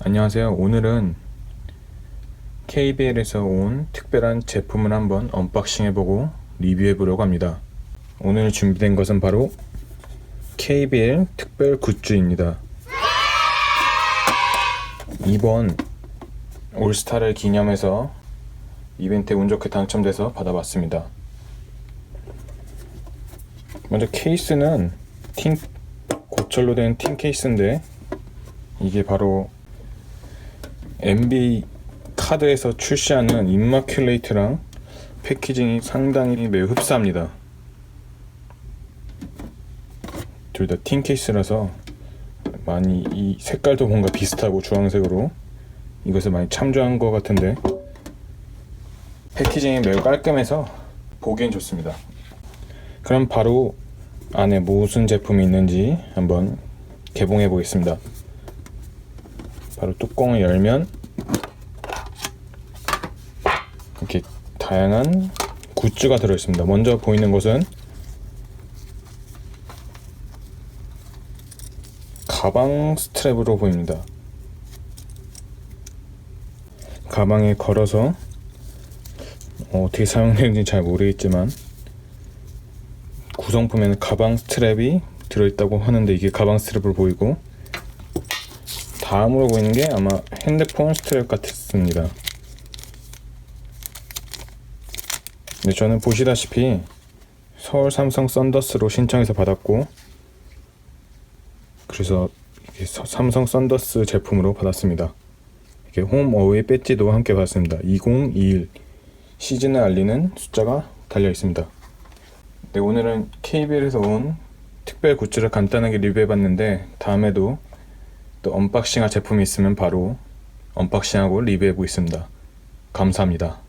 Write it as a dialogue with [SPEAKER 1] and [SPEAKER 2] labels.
[SPEAKER 1] 안녕하세요. 오늘은 KBL에서 온 특별한 제품을 한번 언박싱 해보고 리뷰해 보려고 합니다. 오늘 준비된 것은 바로 KBL 특별 굿즈입니다. 이번 올스타를 기념해서 이벤트에 운 좋게 당첨돼서 받아봤습니다. 먼저 케이스는 틴 고철로 된 틴 케이스인데 이게 바로 NBA 카드에서 출시하는 인마큘레이트랑 패키징이 상당히 매우 흡사합니다. 둘 다 틴 케이스라서 많이 이 색깔도 뭔가 비슷하고 주황색으로 이것을 많이 참조한 것 같은데 패키징이 매우 깔끔해서 보기엔 좋습니다. 그럼 바로 안에 무슨 제품이 있는지 한번 개봉해 보겠습니다. 바로 뚜껑을 열면 이렇게 다양한 굿즈가 들어있습니다. 먼저 보이는 것은 가방 스트랩으로 보입니다. 가방에 걸어서 어, 어떻게 사용되는지 잘 모르겠지만 구성품에는 가방 스트랩이 들어있다고 하는데 이게 가방 스트랩으로 보이고 다음으로 보이는 게 아마 핸드폰 스트랩 같습니다. 네, 저는 보시다시피 서울 삼성 썬더스로 신청해서 받았고 그래서 삼성 썬더스 제품으로 받았습니다. 이렇게 홈 어웨이 배지도 함께 받았습니다. 2021 시즌을 알리는 숫자가 달려 있습니다. 네, 오늘은 KBL에서 온 특별 굿즈를 간단하게 리뷰해봤는데 다음에도 또 언박싱할 제품이 있으면 바로 언박싱하고 리뷰해 보겠습니다. 감사합니다.